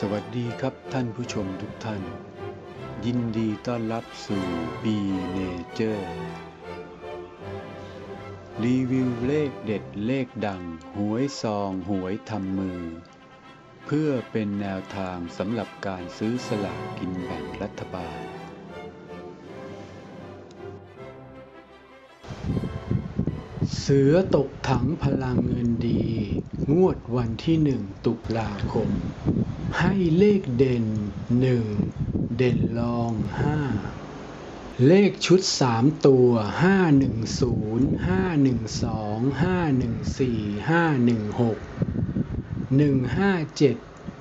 สวัสดีครับท่านผู้ชมทุกท่าน ยินดีต้อนรับสู่ B Nature รีวิวเลขเด็ดเลขดัง หวยซองหวยทำมือ เพื่อเป็นแนวทางสำหรับการซื้อสลากกินแบ่งรัฐบาล เสือตกถังพลังเงินดี งวดวันที่หนึ่งตุลาคม ให้เลขเด่น 1 เด่นรอง 5 เลขชุด 3 ตัว 510 512 514 516 157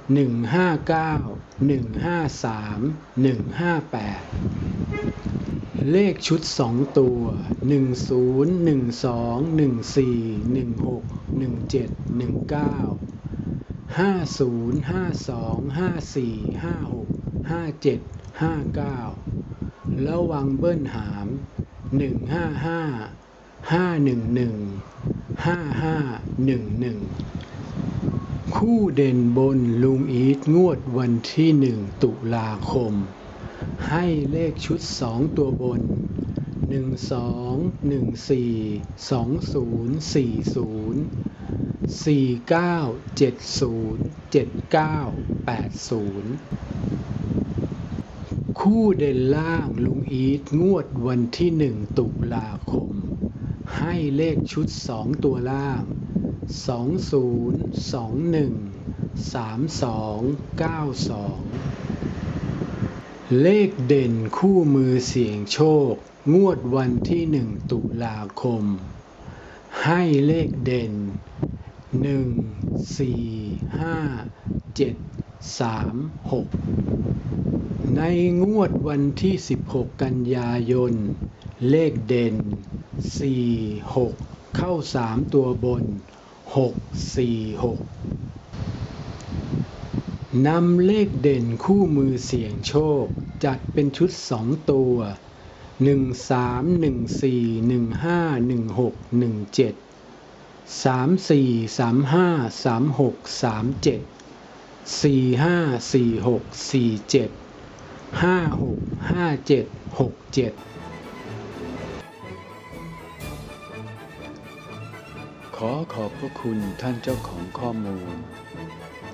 159 153 158 เลขชุด 2 ตัว 10 12 14 16 17 19 ห้าศูนย์ห้าสองห้าสี่ห้าหกห้าเจ็ดห้าเก้าระวังเบิ้ลหามหนึ่งห้าห้าห้าหนึ่งหนึ่งห้าห้าหนึ่งหนึ่งคู่เด่นบนลุงอีทงวดวันที่หนึ่งตุลาคม ให้เลขชุดสองตัวบน หนึ่งสองหนึ่งสี่สองศูนย์สี่ศูนย์สี่เก้าเจ็ดศูนย์เจ็ดเก้าแปดศูนย์คู่เด่นล่างลุงอีทงวดวันที่หนึ่งตุลาคม ให้เลขชุดสองตัวล่างสองศูนย์สองหนึ่งสามสองเก้าสอง เลขเด่นคู่มือเสี่ยงโชค งวดวันที่หนึ่งตุลาคม ให้เลขเด่นหนึ่งสี่ห้าเจ็ดสามหกในงวดวันที่ 16 กันยายน เลขเด่น 4 6 เข้า 3 ตัวบน 6 4 6 นำเลขเด่นคู่มือเสี่ยงโชค จัดเป็นชุด 2 ตัว 1 3 1 4 1 5 1 6 1 7 3 4 3 5 3 6 3 7 4 5 4 6 4 7ห้าหกห้าเจ็ดหกเจ็ดขอขอบพระคุณท่านเจ้าของข้อมูล